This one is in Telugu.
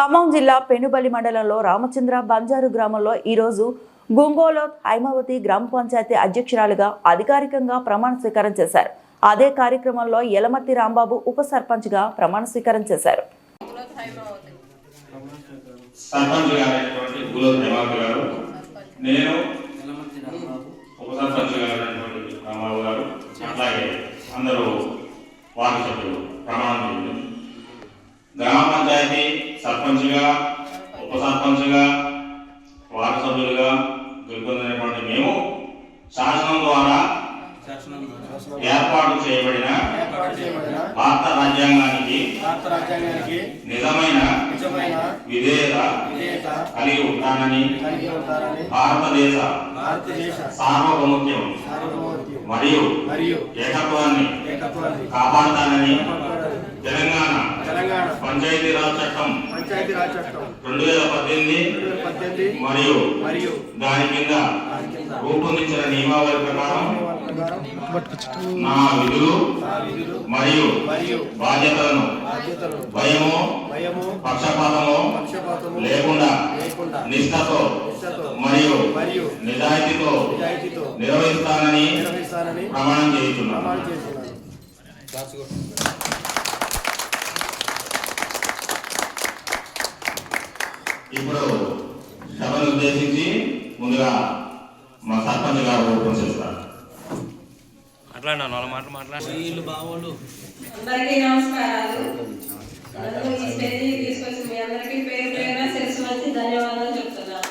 ఖమ్మం జిల్లా పెనుబలి మండలంలో రామచంద్ర బంజారు గ్రామంలో ఈరోజు గుంగోలో హైమావతి గ్రామ పంచాయతీ అధ్యక్షురాలుగా అధికారికంగా ప్రమాణ స్వీకారం చేశారు. అదే కార్యక్రమంలో యలమర్తి రాంబాబు ఉప సర్పంచ్గా ప్రమాణ స్వీకారం చేశారు. అందరూ ప్రమాణం గ్రామ సర్పంచ్గా ఉప సర్పంచ్గా వార్డు సభ్యులుగా గెలుపొందినటువంటి మేము శాసనం ద్వారా ఏర్పాటు చేయబడిన భారత రాజ్యాంగానికి భారత రాజ్యాంగానికి నిజమైన నిజమైన విధేయత కలిగి ఉంటానని భారతదేశ భారతదేశ సార్వభౌమత్యం మరియు మరియు ఏకత్వాన్ని ఏకత్వాన్ని కాపాడతానని తెలంగాణ పంచాయతీరాజ్ చట్టం పంచాయతీరాజ్ చట్టం రెండు వేల పద్దెనిమిది మరియు మరియు దాని కింద రూపొందించిన నియమావళి ప్రకారం నా విధులు మరియు బాధ్యతలను బాధ్యతలు భయము భయము పక్షపాతము లేకుండా నిష్ఠతో మరియు నిజాయితీతో నిర్వహిస్తానని ప్రమాణం చేస్తున్నాను ప్రమాణం చేస్తున్నాను ఇప్పుడు సభను ఉద్దేశించి ముందుగా మా సర్పంచ్ గారు ఓపెన్ చేస్తారు. మాట్లాడినా? వాళ్ళ మాటలు మాట్లాడి వీళ్ళు బావోళ్ళు. అందరికీ నమస్కారాలు.